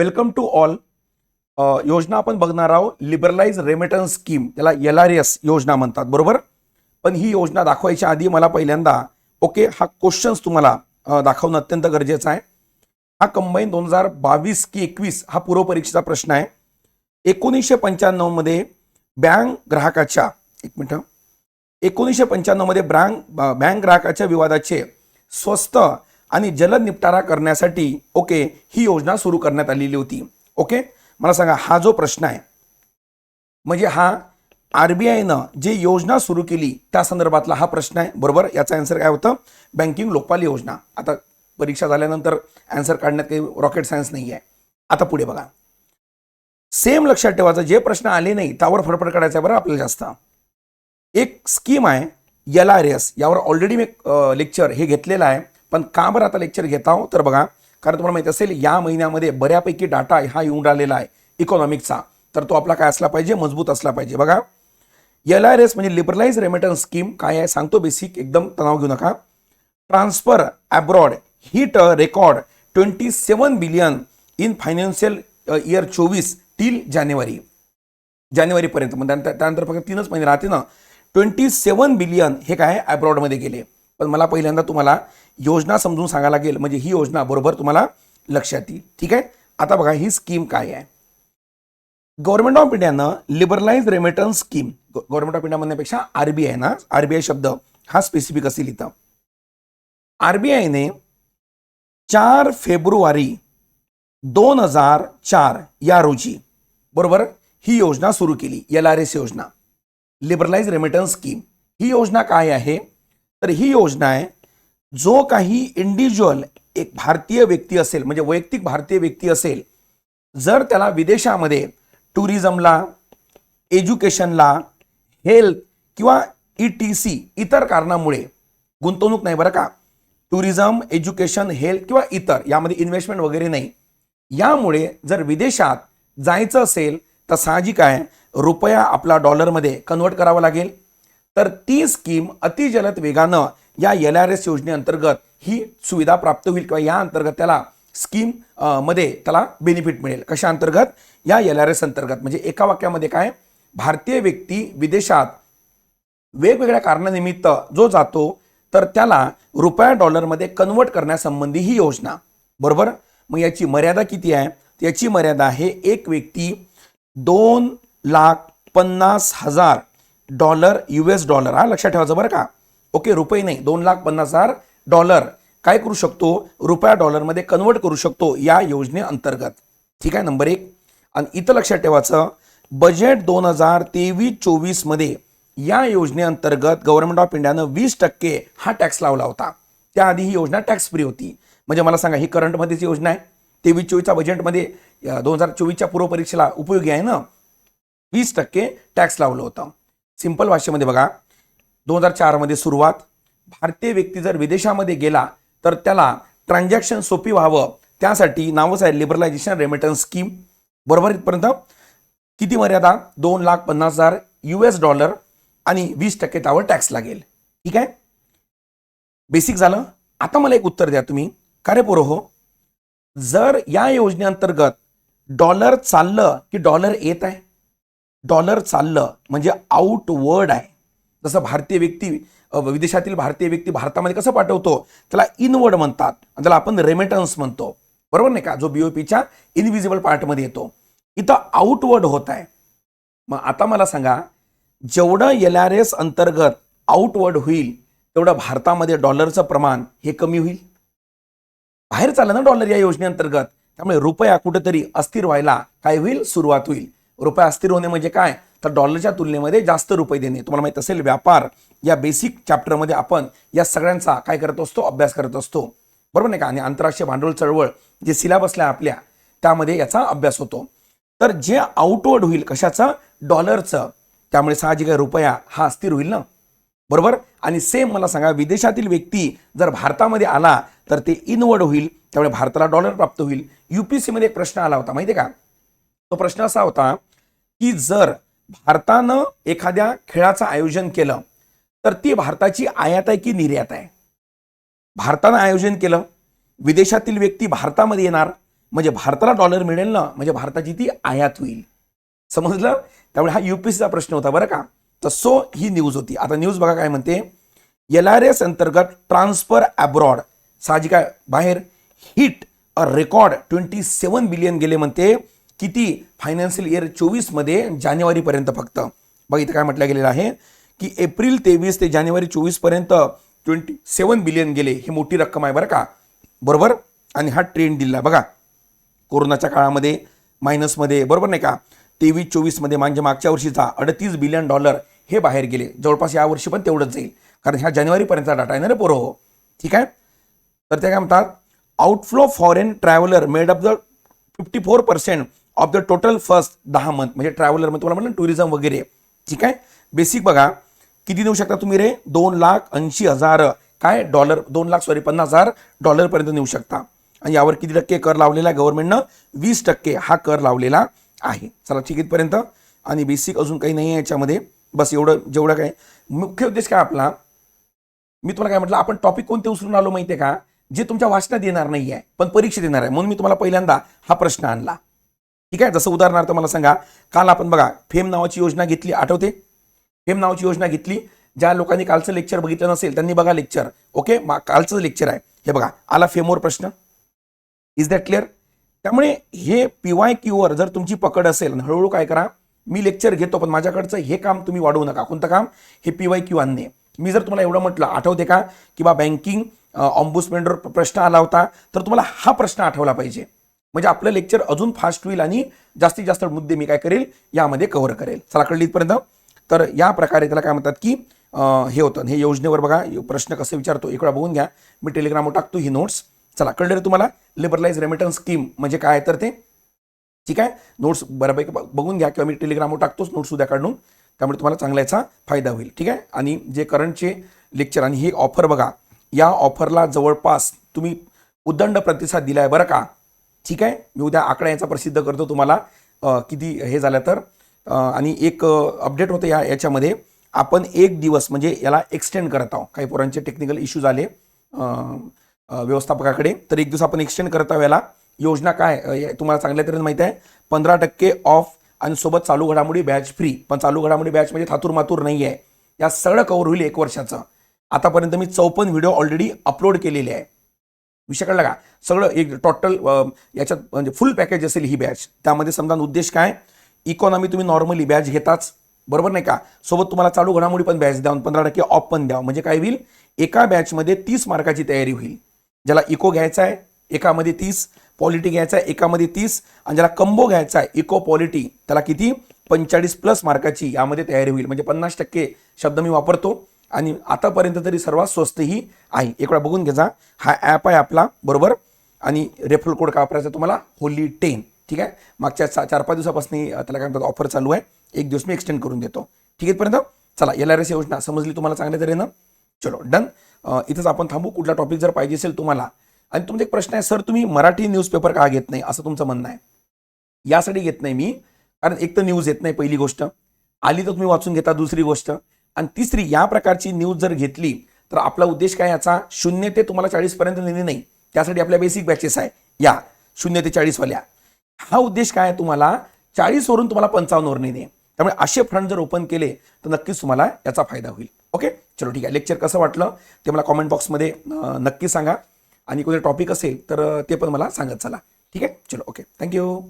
Welcome to all. योजना आपण बघणार आहोत लिबरलाइज रेमिटन्स स्कीम त्याला एल आर एस योजना म्हणतात बरोबर? पण ही योजना दाखवायच्या आधी मला पहिल्यांदा ओके हा क्वेश्चन्स तुम्हाला दाखवणं अत्यंत गरजेचं आहे. हा कंबाईन दोन हजार बावीस की एकवीस हा पूर्वपरीक्षेचा प्रश्न आहे. एकोणीसशे पंच्याण्णवमध्ये बँक ग्राहकाच्या एक मिनटं. एकोणीसशे पंच्याण्णवमध्ये ब्रँक बँक ग्राहकाच्या विवादाचे स्वस्त आणि जलद निपटारा करण्यासाठी ओके ही योजना सुरू करण्यात आलेली होती. ओके? मला सांगा हा जो प्रश्न आहे म्हणजे हा आर बी आयनं जे योजना सुरू केली त्या संदर्भातला हा प्रश्न आहे बरोबर? याचा अन्सर काय होतं? बँकिंग लोकपाल योजना. आता परीक्षा झाल्यानंतर आन्सर काढण्यात काही रॉकेट सायन्स नाही आहे आता पुढे बघा. सेम लक्षात ठेवायचं जे प्रश्न आले नाही त्यावर फडफड काढायचा आहे बरं आपल्याला जास्त. एक स्कीम आहे एल आर एस यावर ऑलरेडी मी लेक्चर हे घेतलेलं आहे. पण का बरं आता लेक्चर घेता हो? तर बघा कारण तुम्हाला माहीत असेल या महिन्यामध्ये बऱ्यापैकी डाटा हा येऊन राहिलेला आहे इकॉनॉमिकचा तर तो आपला काय असला पाहिजे? मजबूत असला पाहिजे. बघा एल आर एस म्हणजे लिबरलाइज रेमिटन्स स्कीम काय आहे? सांगतो बेसिक एकदम तणाव घेऊ नका. Transfer abroad hit record twenty seven billion in financial year चोवीस टिल जानेवारी. जानेवारीपर्यंत. मग त्यानंतर त्यानंतर फक्त तीनच महिने राहते ना. ट्वेंटी सेवन बिलियन हे काय अब्रॉडमध्ये गेले. पण मला पहिल्यांदा तुम्हाला योजना समजून सांगायला लागेल. म्हणजे ही योजना बरोबर तुम्हाला लक्षात येईल. ठीक आहे? आता बघा ही स्कीम काय आहे? गव्हर्नमेंट ऑफ इंडियानं liberalise remittance scheme government of India म्हणण्यापेक्षा आरबीआय ना? आरबीआय शब्द हा स्पेसिफिक असेल इथं. आरबीआयने चार फेब्रुवारी दोन हजार चार या रोजी बरोबर ही योजना सुरू केली. एल आर एस योजना. लिबरलाइज रेमिटन्स स्कीम ही योजना काय आहे? तर ही योजना आहे. जो काही इंडिव्हिज्युअल एक भारतीय व्यक्ती असेल म्हणजे वैयक्तिक भारतीय व्यक्ती असेल जर त्याला विदेशामध्ये टुरिझमला एज्युकेशनला हेल्थ किंवा ई टी सी इतर कारणामुळे गुंतवणूक नाही बरं का. टुरिझम एज्युकेशन हेल्थ किंवा इतर यामध्ये इन्व्हेस्टमेंट वगैरे नाही. यामुळे जर विदेशात जायचं असेल तर साहजिक आहे. रुपया आपला डॉलरमध्ये कन्वर्ट करावा लागेल. तर ती स्कीम अतिजलद वेगानं या एल आर एस योजनेअंतर्गत ही सुविधा प्राप्त होईल किंवा या अंतर्गत त्याला स्कीममध्ये त्याला बेनिफिट मिळेल. कशा अंतर्गत? या एल आर एस अंतर्गत. म्हणजे एका वाक्यामध्ये काय? भारतीय व्यक्ती विदेशात वेगवेगळ्या कारणानिमित्त जो जातो तर त्याला रुपया डॉलरमध्ये कन्वर्ट करण्यासंबंधी ही योजना. बरोबर? मग याची मर्यादा किती आहे? याची मर्यादा आहे एक व्यक्ती दोन लाख पन्नास हजार डॉलर यू एस डॉलर. हा लक्षात ठेवायचं बरं का? ओके रुपये नाही दोन लाख पन्नास हजार डॉलर. काय करू शकतो? रुपया डॉलरमध्ये कन्वर्ट करू शकतो या योजनेअंतर्गत. ठीक आहे नंबर एक. आणि इथं लक्षात ठेवायचं बजेट दोन हजार तेवीस चोवीसमध्ये या योजनेअंतर्गत गव्हर्नमेंट ऑफ इंडियानं वीस टक्के हा टॅक्स लावला होता. त्याआधी ही योजना टॅक्स फ्री होती. म्हणजे मला सांगा ही करंटमध्येच योजना आहे? तेवीस चोवीसच्या बजेटमध्ये दोन हजार चोवीसच्या पूर्वपरीक्षेला उपयोगी आहे ना? वीस टक्के टॅक्स लावलं होतं. सिंपल भाषेमध्ये बघा. दोन हजार चारमध्ये सुरुवात. भारतीय व्यक्ती जर विदेशामध्ये गेला तर त्याला ट्रान्झॅक्शन सोपी व्हावं. त्यासाठी नावच आहे लिबरलायझेशन रेमिटन्स स्कीम बरोबर इथपर्यंत? किती मर्यादा? दोन लाख पन्नास हजार यू एस डॉलर आणि वीस टक्के त्यावर टॅक्स लागेल. ठीक आहे? बेसिक झालं. आता मला एक उत्तर द्या तुम्ही. कार्य रे हो जर या योजनेअंतर्गत डॉलर चाललं की डॉलर येत आहे? डॉलर चाललं म्हणजे आउटवर्ड आहे. जसं भारतीय व्यक्ती विदेशातील भारतीय व्यक्ती भारतामध्ये कसं पाठवतो? त्याला इनवर्ड म्हणतात. त्याला आपण रेमिटन्स म्हणतो. बरोबर नाही का? जो बीओपीच्या इनव्हिजिबल पार्टमध्ये येतो. इथं आउटवर्ड होत आहे. मग आता मला सांगा जेवढं एल आर एस अंतर्गत आउटवर्ड होईल तेवढं भारतामध्ये डॉलरचं प्रमाण हे कमी होईल? बाहेर चाललं ना डॉलर या योजनेअंतर्गत. त्यामुळे रुपया कुठेतरी अस्थिर व्हायला काय होईल? सुरुवात होईल. रुपया अस्थिर होणे म्हणजे काय? तर डॉलरच्या तुलनेमध्ये जास्त रुपये देणे. तुम्हाला माहीत असेल व्यापार या बेसिक चॅप्टरमध्ये आपण या सगळ्यांचा काय करत असतो? अभ्यास करत असतो. बरोबर नाही का? आणि आंतरराष्ट्रीय भांडवल चळवळ जे सिलेबसला आपल्या त्यामध्ये याचा अभ्यास होतो. तर जे आउटवर्ड होईल कशाचं? डॉलरचं त्यामुळे साहजिक रुपया हा अस्थिर होईल ना? बरोबर? आणि सेम मला सांगा विदेशातील व्यक्ती जर भारतामध्ये आला तर ते इनवर्ड होईल त्यामुळे भारताला डॉलर प्राप्त होईल. युपीएससी मध्ये एक प्रश्न आला होता माहिती आहे का? तो प्रश्न असा होता की जर भारतानं एखाद्या खेळाचं आयोजन केलं तर ती भारताची आयात आहे की निर्यात आहे? भारतानं आयोजन केलं विदेशातील व्यक्ती भारतामध्ये येणार म्हणजे भारताला डॉलर मिळेल ना म्हणजे भारताची ती आयात होईल. समजलं? त्यामुळे हा युपीसीचा प्रश्न होता बरं का? तर सो ही न्यूज होती. आता न्यूज बघा काय म्हणते. एल आर एस अंतर्गत ट्रान्सफर अब्रॉड साहजिक आहे बाहेर hit a record twenty seven billion गेले म्हणते. किती फायनान्शियल इयर चोवीसमध्ये जानेवारीपर्यंत फक्त. बघा इथं काय म्हटलं गेलेलं आहे की एप्रिल तेवीस ते जानेवारी चोवीसपर्यंत ट्वेंटी सेवन बिलियन गेले. ही मोठी रक्कम आहे बरं का? बरोबर? आणि हा ट्रेंड दिला. बघा कोरोनाच्या काळामध्ये मायनसमध्ये बरोबर नाही का? तेवीस चोवीसमध्ये म्हणजे मागच्या वर्षीचा अडतीस बिलियन डॉलर हे बाहेर गेले. जवळपास या वर्षी पण तेवढंच जाईल. कारण ह्या जानेवारीपर्यंतचा डाटा आहे ना रे पोरो हो? ठीक आहे? तर ते काय म्हणतात outflow foreign traveller made up the fifty four percent of the total first दहा मंथ म्हणजे ट्रॅव्हलर म्हणजे तुम्हाला म्हणलं टुरिझम वगैरे. ठीक आहे? बेसिक बघा. किती देऊ शकता तुम्ही रे? दोन लाख ऐंशी हजार. काय? डॉलर दोन लाख सॉरी पन्नास हजार डॉलरपर्यंत नेऊ शकता. आणि यावर किती टक्के कर लावलेला आहे? गव्हर्नमेंटनं वीस टक्के हा कर लावलेला आहे. चला ठीक इथपर्यंत. आणि बेसिक अजून काही नाही आहे याच्यामध्ये. बस एवढं जेवढं काय. मुख्य उद्देश काय आपला? मी तुम्हाला काय म्हटलं आपण टॉपिक कोणते उचलून आलो माहिती आहे का? जे तुमच्या वाचनात येणार नाही आहे पण परीक्षेत येणार आहे. म्हणून मी तुम्हाला पहिल्यांदा हा प्रश्न आणला. ठीक आहे? जसं उदाहरणार्थ मला सांगा काल आपण बघा फेम नावाची योजना घेतली आठवते? फेम नावाची योजना घेतली ज्या लोकांनी कालचं लेक्चर बघितलं नसेल त्यांनी बघा लेक्चर ओके? कालचं लेक्चर आहे हे बघा आला फेमवर प्रश्न. इज दॅट क्लिअर त्यामुळे हे पी वाय क्यूवर जर तुमची पकड असेल हळूहळू काय करा मी लेक्चर घेतो पण माझ्याकडचं हे काम तुम्ही वाढवू नका. कोणतं काम? हे पी वाय क्यू आणणे. मी जर तुम्हाला एवढं म्हटलं आठवते का? की बा बँकिंग ऑम्बुसमेंटवर प्रश्न आला होता तर तुम्हाला हा प्रश्न आठवला पाहिजे. म्हणजे आपलं लेक्चर अजून फास्ट होईल आणि जास्तीत जास्त मुद्दे मी काय करेल यामध्ये कव्हर करेल. चला कळली इथपर्यंत? तर या प्रकारे त्याला काय म्हणतात की हे होतं. हे योजनेवर बघा प्रश्न कसे विचारतो इकडे बघून घ्या. मी टेलिग्रामवर टाकतो ही नोट्स चला कळलं रे तुम्हाला? लिबरलाइज रेमिटन्स स्कीम म्हणजे काय आहे तर ते? ठीक आहे? नोट्स बऱ्यापैकी ब- बघून घ्या किंवा मी टेलिग्रामवर टाकतोच नोट्स उद्या काढून. त्यामुळे तुम्हाला चांगला याचा फायदा होईल. ठीक आहे? आणि जे करंटचे लेक्चर आणि ही ऑफर बघा या ऑफरला जवळपास तुम्ही उदंड प्रतिसाद दिला आहे बरं का? ठीक आहे? मी उद्या आकडा याचा प्रसिद्ध करतो तुम्हाला. किती हे झालं तर आणि एक अपडेट होतं या याच्यामध्ये. आपण एक दिवस म्हणजे याला एक्सटेंड करत आहोत. काही पोरांचे टेक्निकल इश्यू आले व्यवस्थापकाकडे. तर एक दिवस आपण एक्सटेंड करत आहोत याला. योजना काय? तुम्हाला चांगल्या तऱ्हेने माहिती आहे. पंधरा टक्के ऑफ आणि सोबत चालू घडामोडी बॅच फ्री पण चालू घडामोडी बॅच म्हणजे थातूर मातूर नाही आहे या सगळं कवर होईल एक वर्षाचं. आतापर्यंत मी चौपन्न व्हिडिओ ऑलरेडी अपलोड केलेले आहे. विषय कळला का? सगळं एक टोटल याच्यात म्हणजे फुल पॅकेज असेल ही बॅच त्यामध्ये समजा उद्देश काय? इकॉनॉमी तुम्ही नॉर्मली बॅच घेताच बरोबर नाही का? सोबत तुम्हाला चालू घडामोडी पण बॅच द्या पंधरा टक्के ऑफ पण द्या म्हणजे काय होईल? एका बॅचमध्ये तीस मार्काची तयारी होईल. ज्याला इको घ्यायचा आहे एकामध्ये तीस. पॉलिटी घ्यायचा आहे एकामध्ये तीस. आणि ज्याला कंबो घ्यायचा आहे इको पॉलिटी त्याला किती? पंचेचाळीस प्लस मार्काची यामध्ये तयारी होईल. म्हणजे पन्नास टक्के शब्द मी वापरतो. आणि आतापर्यंत तरी सर्वात स्वस्तही आहे. एक वेळा बघून घ्यायचा हा ॲप आहे आपला बरोबर? आणि रेफरल कोड काय वापरायचा तुम्हाला होली टेन ठीक आहे? मागच्या चा चार पाच दिवसापासून त्याला काय म्हणतात ऑफर चालू आहे. एक दिवस मी एक्सटेंड करून देतो. ठीक आहे पर्यंत चला एल आर एस योजना समजली तुम्हाला चांगल्या तऱ्हेनं? चलो डन इथंच आपण थांबू. कुठला टॉपिक जर पाहिजे असेल तुम्हाला. आणि तुमचा एक प्रश्न आहे सर तुम्ही मराठी न्यूजपेपर का घेत नाही? असं तुमचं म्हणणं आहे. यासाठी घेत नाही मी. कारण एक तर न्यूज येत नाही पहिली गोष्ट. आली तर तुम्ही वाचून घेता दुसरी गोष्ट. आणि तिसरी या प्रकारची न्यूज जर घेतली तर आपला उद्देश काय याचा? शून्य ते तुम्हाला चाळीसपर्यंत नेणे नाही. त्यासाठी आपल्या बेसिक बॅचेस आहे. या. शून्य ते चाळीसवाल्या हा उद्देश काय आहे तुम्हाला? चाळीसवरून तुम्हाला पंचावन्नवर नेणे. त्यामुळे असे फ्रंट जर ओपन केले तर नक्कीच तुम्हाला याचा फायदा होईल. ओके चलो ठीक आहे. लेक्चर कसं वाटलं? ते मला कॉमेंट बॉक्समध्ये नक्की सांगा. आणि कोणते टॉपिक असेल तर ते पण मला सांगत चला. ठीक आहे? चलो ओके थँक्यू